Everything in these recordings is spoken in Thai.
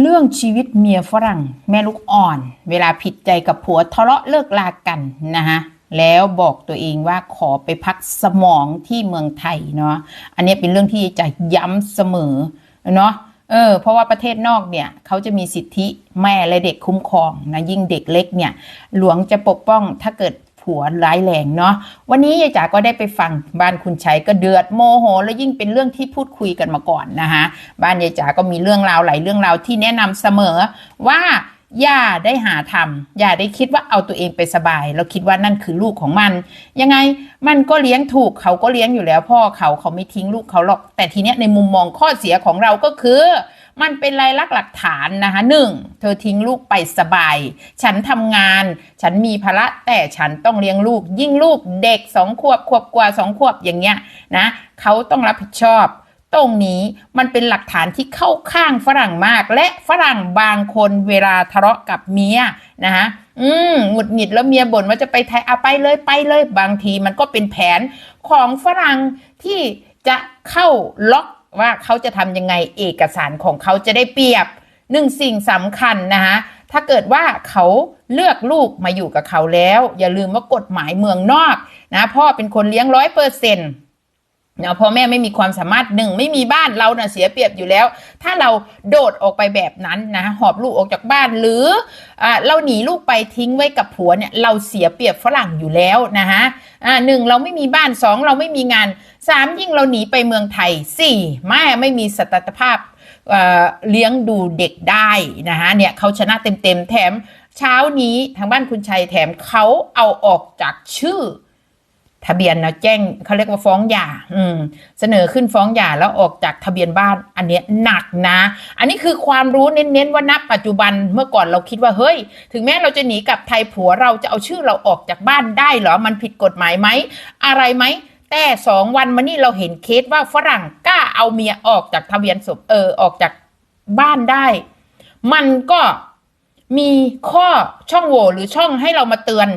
เรื่องชีวิตเมียฝรั่ง แม่ลูกอ่อน เวลาผิดใจกับผัวทะเลาะเลิกลากันนะฮะแล้วบอกตัวเองว่าขอไปพักสมองที่เมืองไทยเนาะอันนี้เป็นเรื่องที่จะย้ำเสมอเนาะเออเพราะว่าประเทศนอกเนี่ยเขาจะมีสิทธิแม่และเด็กคุ้มครองนะยิ่งเด็กเล็กเนี่ยหลวงจะปกป้องถ้าเกิด ผัวร้ายแรงเนาะวันนี้ยายจ๋าก็ได้ไปฟังบ้านคุณชัยก็เดือดโมโห แล้วยิ่งเป็นเรื่องที่พูดคุยกันมาก่อนนะคะบ้านยายจ๋าก็มีเรื่องราวหลายเรื่องราวที่แนะนำเสมอว่า ย่าได้หาทำอย่าได้คิดว่าเอาตัวเองไปสบายเราคิดว่านั่นคือลูกของมัน ยังไงมันก็เลี้ยงถูกเขาก็เลี้ยงอยู่แล้ว พ่อเขาเขาไม่ทิ้งลูกเขาหรอก แต่ทีเนี้ยในมุมมองข้อเสียของเราก็คือ มันเป็นลายลักษณ์หลักฐานนะคะหนึ่งเธอทิ้งลูกไปสบาย ฉันทำงาน ฉันมีภาระแต่ฉันต้องเลี้ยงลูก ยิ่งลูกเด็กสองขวบขวบกว่าสองขวบอย่างเงี้ยนะเขาต้องรับผิดชอบ ตรงนี้มันเป็นหลักฐานที่เข้าข้างฝรั่งมาก และฝรั่งบางคนเวลาทะเลาะกับเมียนะคะอืมหงุดหงิดแล้วเมียบ่นว่าจะไปไทยเอาไปเลยไปเลยบางทีมันก็เป็นแผนของฝรั่งที่จะเข้าล็อกว่าเขาจะทำยังไงเอกสารของเขาจะได้เปรียบหนึ่งสิ่งสำคัญนะคะถ้าเกิดว่าเขาเลือกลูกมาอยู่กับเขาแล้ว อย่าลืมว่ากฎหมายเมืองนอกนะพ่อเป็นคนเลี้ยงร้อยเปอร์เซ็นต์ เนาะพ่อแม่ไม่มีความสามารถหนึ่งไม่มีบ้านเราเนะ่ะเสียเปรียบอยู่แล้ว ถ้าเราโดดออกไปแบบนั้นนะหอบลูกออกจากบ้านหรืออเราหนีลูกไปทิ้งไว้กับผัวเนี่ยเราเสียเปรียบฝรั่งอยู่แล้วนะฮะอ่าหนึ่งเราไม่มีบ้านสองเราไม่มีงานสามยิ่งเราหนีไปเมืองไทยสี่แม่ไม่มีสตรรภาพเเลี้ยงดูเด็กได้นะฮะเนี่ยเขาชนะเต็มๆแถมเช้านี้ทางบ้านคุณชัยแถมเขาเอาออกจากชื่อ ทะเบียนนะแจ้งเขาเรียกว่าฟ้องหย่าอืมเสนอขึ้นฟ้องหย่าแล้วออกจากทะเบียนบ้านอันเนี้ยหนักนะ อันนี้คือความรู้เน้นๆว่าณปัจจุบันเมื่อก่อนเราคิดว่าเฮ้ย ถึงแม้เราจะหนีกลับไทยผัวเราจะเอาชื่อเราออกจากบ้านได้เหรอมันผิดกฎหมายไหมอะไรไหมแต่สองวันมานี่เราเห็นเคสว่าฝรั่งกล้าเอาเมียออกจากทะเบียนสมเออออกจากบ้านได้ มันก็มีข้อช่องโหว่หรือช่องให้เรามาเตือน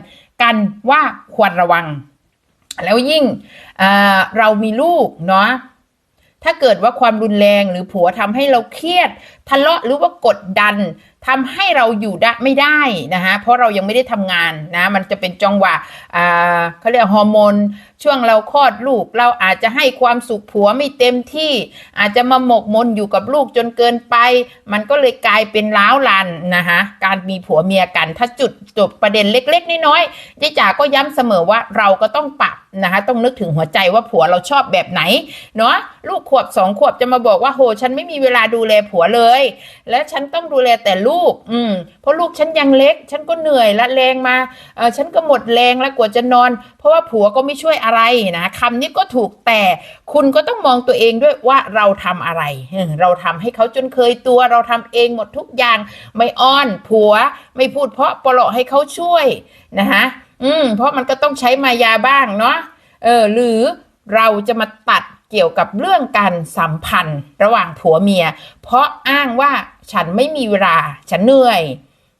กันว่าควรระวัง แล้วยิ่งเรามีลูกเนาะถ้าเกิดว่าความรุนแรงหรือผัวทำให้เราเครียด ทะเลาะหรือว่ากดดันทำให้เราอยู่ได้ไม่ได้นะฮะเพราะเรายังไม่ได้ทำงานนะมันจะเป็นจังหวะเขาเรียกฮอร์โมนช่วงเราคลอดลูก เราอาจจะให้ความสุขผัวไม่เต็มที่ อาจจะมาหมกมนอยู่กับลูกจนเกินไป มันก็เลยกลายเป็นล้าวลันนะคะการมีผัวเมียกัน ถ้าจุดจบประเด็นเล็ก ๆ น้อยๆยายจ๋าก็ย้ำเสมอว่าเราก็ต้องปรับ นะคะต้องนึกถึงหัวใจว่าผัวเราชอบแบบไหนเนาะลูกขวบสองขวบจะมาบอกว่าโหฉันไม่มีเวลาดูแลผัวเลย และฉันต้องดูแลแต่ลูก อืมเพราะลูกฉันยังเล็ก ฉันก็เหนื่อยและแรงมาเออฉันก็หมดแรงแล้วกว่าจะนอน เพราะว่าผัวก็ไม่ช่วยอะไรนะคำนี้ก็ถูกแต่คุณก็ต้องมองตัวเองด้วยว่าเราทำอะไร เราทำให้เขาจนเคยตัวเราทำเองหมดทุกอย่างไม่อ้อนผัวไม่พูดเพราะปลาะให้เขาช่วยนะคะ อืม เพราะมันก็ต้องใช้มายาบ้างเนาะเออ หรือเราจะมาตัดเกี่ยวกับเรื่องการสัมพันธ์ระหว่างผัวเมีย เพราะอ้างว่าฉันไม่มีเวลา ฉันเหนื่อย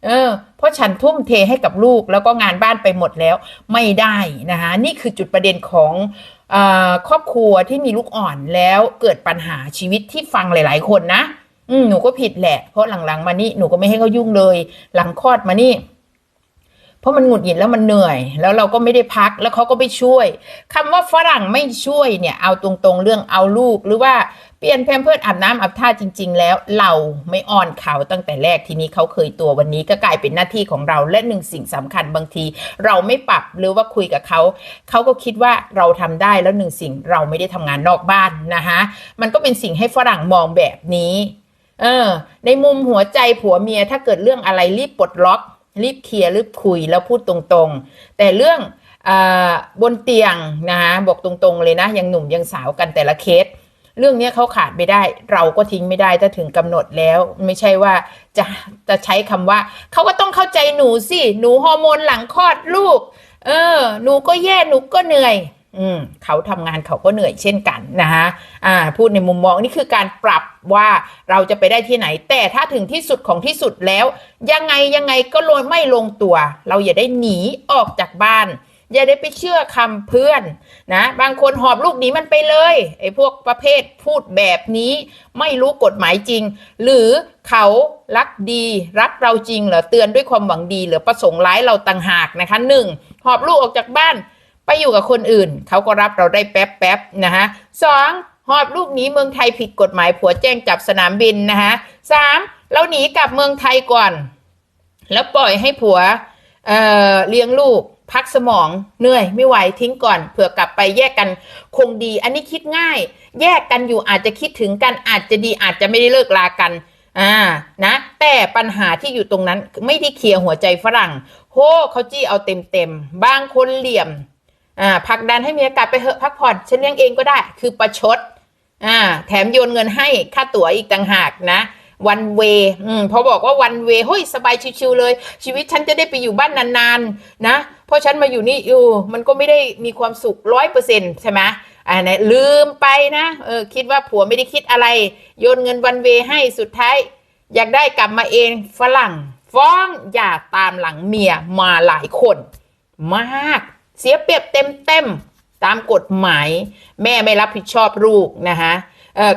เออ เพราะฉันทุ่มเทให้กับลูกแล้วก็งานบ้านไปหมดแล้วไม่ได้นะคะนี่คือจุดประเด็นของอครอบครัวที่มีลูกอ่อนแล้วเกิดปัญหาชีวิตที่ฟังหลาย ๆ คนนะอืหนูก็ผิดแหละ เพราะหลังๆ มานี่หนูก็ไม่ให้เขายุ่งเลย หลังคลอดมานี่ เพราะมันหงุดหงิดแล้วมันเหนื่อย แล้วเราก็ไม่ได้พักแล้วเขาก็ไม่ช่วยคำว่าฝรั่งไม่ช่วยเนี่ยเอาตรงๆเรื่องเอาลูก หรือว่าเปลี่ยนแพมเพิร์ดอาบน้ำอาบท่าจริง ๆ แล้ว เราไม่อ่อนเขาตั้งแต่แรกทีนี้เขาเคยตัววันนี้ก็กลายเป็นหน้าที่ของเราและหนึ่งสิ่งสำคัญบางที เราไม่ปรับหรือว่าคุยกับเขาเขาก็คิดว่าเราทำได้แล้วหนึ่งสิ่งเราไม่ได้ทำงานนอกบ้านนะคะมันก็เป็นสิ่งให้ฝรั่งมองแบบนี้เออในมุมหัวใจผัวเมียถ้าเกิดเรื่องอะไรรีบปลดล็อก รีบเคลียร์รีบคุยแล้วพูดตรงๆ แต่เรื่องอบนเตียงนะฮะบอกตรงๆเลยนะยังหนุ่มยังสาวกันแต่ละเคส เรื่องนี้เขาขาดไม่ได้ เราก็ทิ้งไม่ได้ถ้าถึงกำหนดแล้ว ไม่ใช่ว่าจะจะใช้คำว่าเขาก็ต้องเข้าใจหนูสิ หนูฮอร์โมนหลังคลอดลูก เออ หนูก็แย่หนูก็เหนื่อย อืมเขาทำงานเขาก็เหนื่อยเช่นกันนะฮะอ่าพูดในมุมมองนี่คือการปรับว่าเราจะไปได้ที่ไหน แต่ถ้าถึงที่สุดของที่สุดแล้ว ยังไงยังไงก็ลยไม่ลงตัว เราอย่าได้หนีออกจากบ้าน อย่าได้ไปเชื่อคำเพื่อนนะบางคนหอบลูกหนีมันไปเลยไอ้พวกประเภทพูดแบบนี้ ไม่รู้กฎหมายจริง หรือเขารักดีรักเราจริงเหรอเตือนด้วยความหวังดีหรือประสงค์ร้ายเราต่างหากนะคะหนึ่งหอบลูกออกจากบ้าน ไปอยู่กับคนอื่น เขาก็รับเราได้แป๊บแป๊บๆนะฮะสองหอบลูกหนีเมืองไทยผิดกฎหมายผัวแจ้งจับสนามบินนะฮะสามเราหนีกลับเมืองไทยก่อน แล้วปล่อยให้ผัวเอ่อเลี้ยงลูกพักสมองเหนื่อยไม่ไหวทิ้งก่อนเผื่อกลับไปแยกกันคงดี อันนี้คิดง่าย แยกกันอยู่อาจจะคิดถึงกันอาจจะดีอาจจะไม่ได้เลิกลากันอ่านะ แต่ปัญหาที่อยู่ตรงนั้นไม่ได้เคลียร์หัวใจฝรั่งโหเขาจี้เอาเต็มเต็มๆบางคนเหลี่ยม อ่าผักดันให้เมียกลับไปเหอะพักผ่อนฉันเลี้ยงเองก็ได้ คือประชดอ่าแถมโยนเงินให้ค่าตั๋วอีกต่างหากนะวันเวอืมพอบอกว่าวันเวเฮ้ยสบายชิวๆเลย ชีวิตฉันจะได้ไปอยู่บ้านนานๆนะเพราะฉันมาอยู่นี่อยู่มันก็ไม่ได้มีความสุขร้อยเปอร์เซ็นต์ใช่ไหมอ่านะลืมไปนะเออคิดว่าผัวไม่ได้คิดอะไร โยนเงินวันเวให้สุดท้าย อยากได้กลับมาเองฝรั่ง ฟ้องอย่าตามหลังเมียมาหลายคน มาก เสียเปรียบเต็มเต็มตามกฎหมาย แม่ไม่รับผิดชอบลูกนะคะ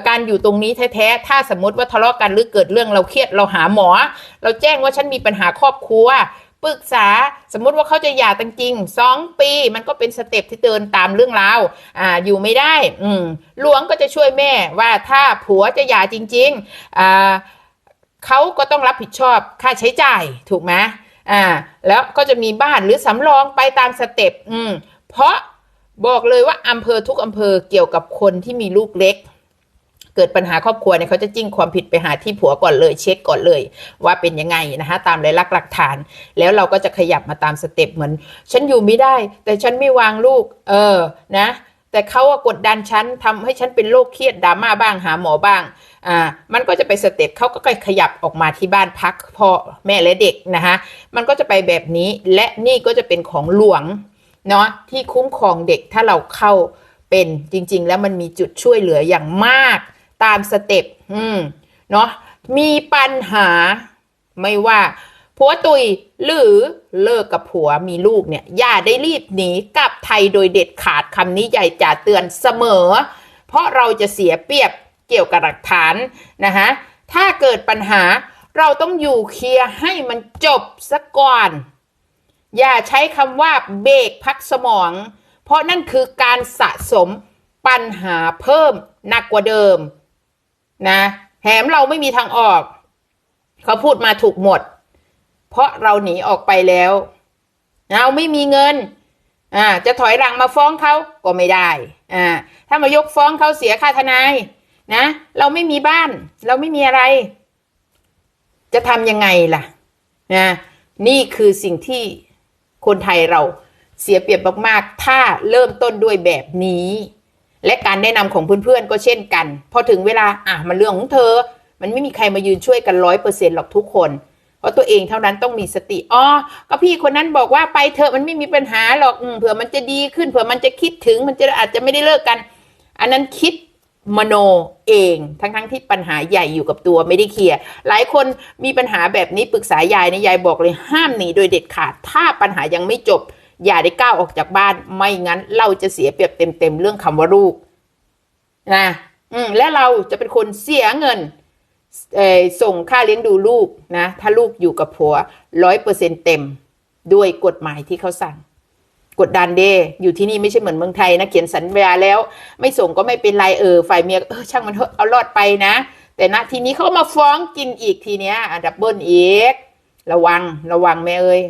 การอยู่ตรงนี้แท้ๆ ถ้าสมมติว่าทะเลาะกันหรือเกิดเรื่องเราเครียดเราหาหมอ เราแจ้งว่าฉันมีปัญหาครอบครัวปรึกษาสมมุติว่าเขาจะหย่ากันจริงสองปี มันก็เป็นสเต็ปที่เดินตามเรื่องราวอ่าอยู่ไม่ได้ อืมหลวงก็จะช่วยแม่ว่าถ้าผัวจะหย่าจริงๆอ่าเขาก็ต้องรับผิดชอบค่าใช้จ่ายถูกไหม อ่าแล้วก็จะมีบ้านหรือสำรองไปตามสเต็ปอืมเพราะบอกเลยว่าอำเภอทุกอำเภอเกี่ยวกับคนที่มีลูกเล็ก เกิดปัญหาครอบครัวเนี่ยเขาจะจิ้งความผิดไปหาที่ผัวก่อนเลย เช็คก่อนเลย ว่าเป็นยังไงนะคะตามรายลักษณ์หลักฐาน แล้วเราก็จะขยับมาตามสเต็ปเหมือน ฉันอยู่ไม่ได้ แต่ฉันไม่วางลูก เออนะ แต่เขากดดันฉันทำให้ฉันเป็นโรคเครียดดราม่าบ้างหาหมอบ้าง อ่า มันก็จะไปสเต็ปเขาก็ขยับออกมาที่บ้านพักพ่อแม่และเด็กนะคะมันก็จะไปแบบนี้และนี่ก็จะเป็นของหลวงเนาะที่คุ้มครองเด็กถ้าเราเข้าเป็นจริง ๆ แล้วมันมีจุดช่วยเหลืออย่างมากตามสเต็ปอืมเนาะมีปัญหาไม่ว่า ผัวตุยหรือเลิกกับผัวมีลูกเนี่ยอย่าได้รีบหนีกลับไทยโดยเด็ดขาดคำนี้ใหญ่จ่าเตือนเสมอ เพราะเราจะเสียเปรียบเกี่ยวกับหลักฐานนะคะถ้าเกิดปัญหาเราต้องอยู่เคลียร์ให้มันจบซะก่อน อย่าใช้คำว่าเบรกพักสมอง เพราะนั่นคือการสะสมปัญหาเพิ่มหนักกว่าเดิมนะแถมเราไม่มีทางออก เขาพูดมาถูกหมด เพราะเราหนีออกไปแล้ว เราไม่มีเงินอ่าจะถอยหลังมาฟ้องเขาก็ไม่ได้อ่าถ้ามายกฟ้องเขาเสียค่าทนายนะ เราไม่มีบ้าน เราไม่มีอะไร จะทำยังไงล่ะนะนี่คือสิ่งที่คนไทยเราเสียเปรียบมากๆ ถ้าเริ่มต้นด้วยแบบนี้ และการแนะนำของเพื่อนๆก็เช่นกัน พอถึงเวลาอะมันเรื่องของเธอ มันไม่มีใครมายืนช่วยกันร้อยเปอร์เซ็นต์หรอกทุกคน เพราะตัวเองเท่านั้นต้องมีสติอ๋อก็พี่คนนั้นบอกว่าไปเถอะมันไม่มีปัญหาหรอกอเผื่อมันจะดีขึ้นเผื่อมันจะคิดถึงมันจะอาจจะไม่ได้เลิกกัน อันนั้นคิดมโนเองทั้งๆที่ปัญหาใหญ่อยู่กับตัวไม่ได้เคลียร์หลายคนมีปัญหาแบบนี้ปรึกษายายนะยายบอกเลยห้ามหนีโดยเด็ดขาด ถ้าปัญหายังไม่จบ อย่าได้ก้าวออกจากบ้านไม่งั้น เราจะเสียเปรียบเต็มๆเรื่องคำว่าลูกนะอืมและเราจะเป็นคนเสียเงิน ส่งค่าเลี้ยงดูลูกนะ ถ้าลูกอยู่กับผัวร้อยเปอร์เซ็นเต็ม ด้วยกฎหมายที่เขาสั่ง กดดันเดอยู่ที่นี่ไม่ใช่เหมือนเมืองไทยนะ เขียนสัญญาแล้ว ไม่ส่งก็ไม่เป็นไรเออฝ่ายเมียเออช่างมันเถอะเอารอดไปนะ แต่ณทีนี้เขามาฟ้องกินอีกทีเนี้ยดับเบิลอีกระวังระวังแม่เอ้ย